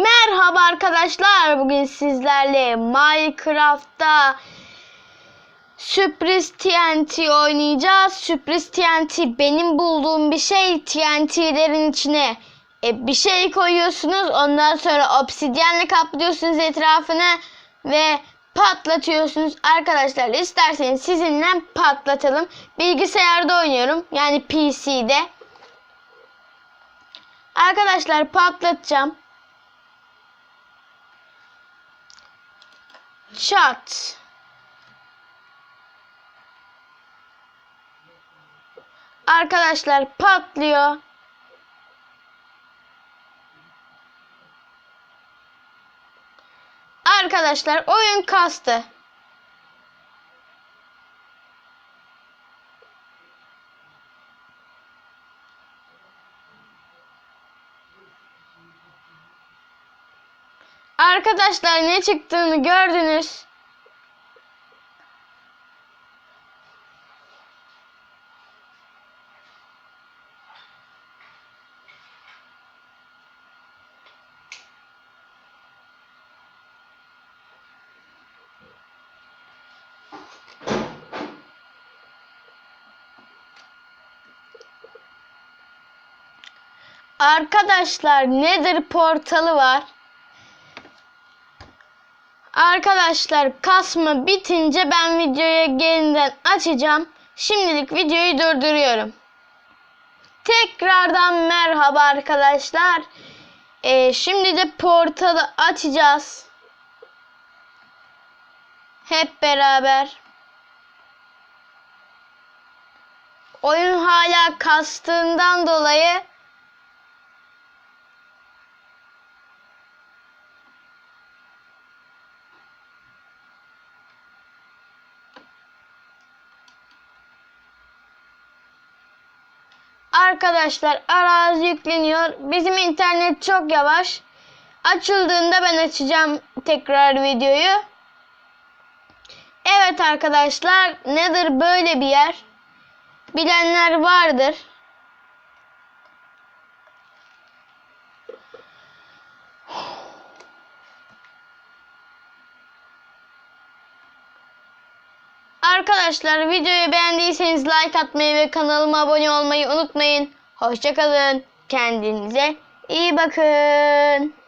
Merhaba arkadaşlar. Bugün sizlerle Minecraft'ta Sürpriz TNT oynayacağız. Sürpriz TNT benim bulduğum bir şey. TNT'lerin içine e, bir şey koyuyorsunuz. Ondan sonra obsidyenle kaplıyorsunuz etrafını ve patlatıyorsunuz. Arkadaşlar isterseniz sizinle patlatalım. Bilgisayarda oynuyorum. Yani PC'de. Arkadaşlar patlatacağım. Çat. Arkadaşlar patlıyor. Arkadaşlar oyun kastı. Arkadaşlar ne çıktığını gördünüz. Arkadaşlar nedir portalı var. Arkadaşlar kasma bitince ben videoyu yeniden açacağım. Şimdilik videoyu durduruyorum. Tekrardan merhaba arkadaşlar. Ee, şimdi de portalı açacağız. Hep beraber. Oyun hala kastığından dolayı Arkadaşlar arazi yükleniyor. Bizim internet çok yavaş. Açıldığında ben açacağım tekrar videoyu. Evet arkadaşlar nedir böyle bir yer? Bilenler vardır. Arkadaşlar videoyu beğendiyseniz like atmayı ve kanalıma abone olmayı unutmayın. Hoşçakalın. Kendinize iyi bakın.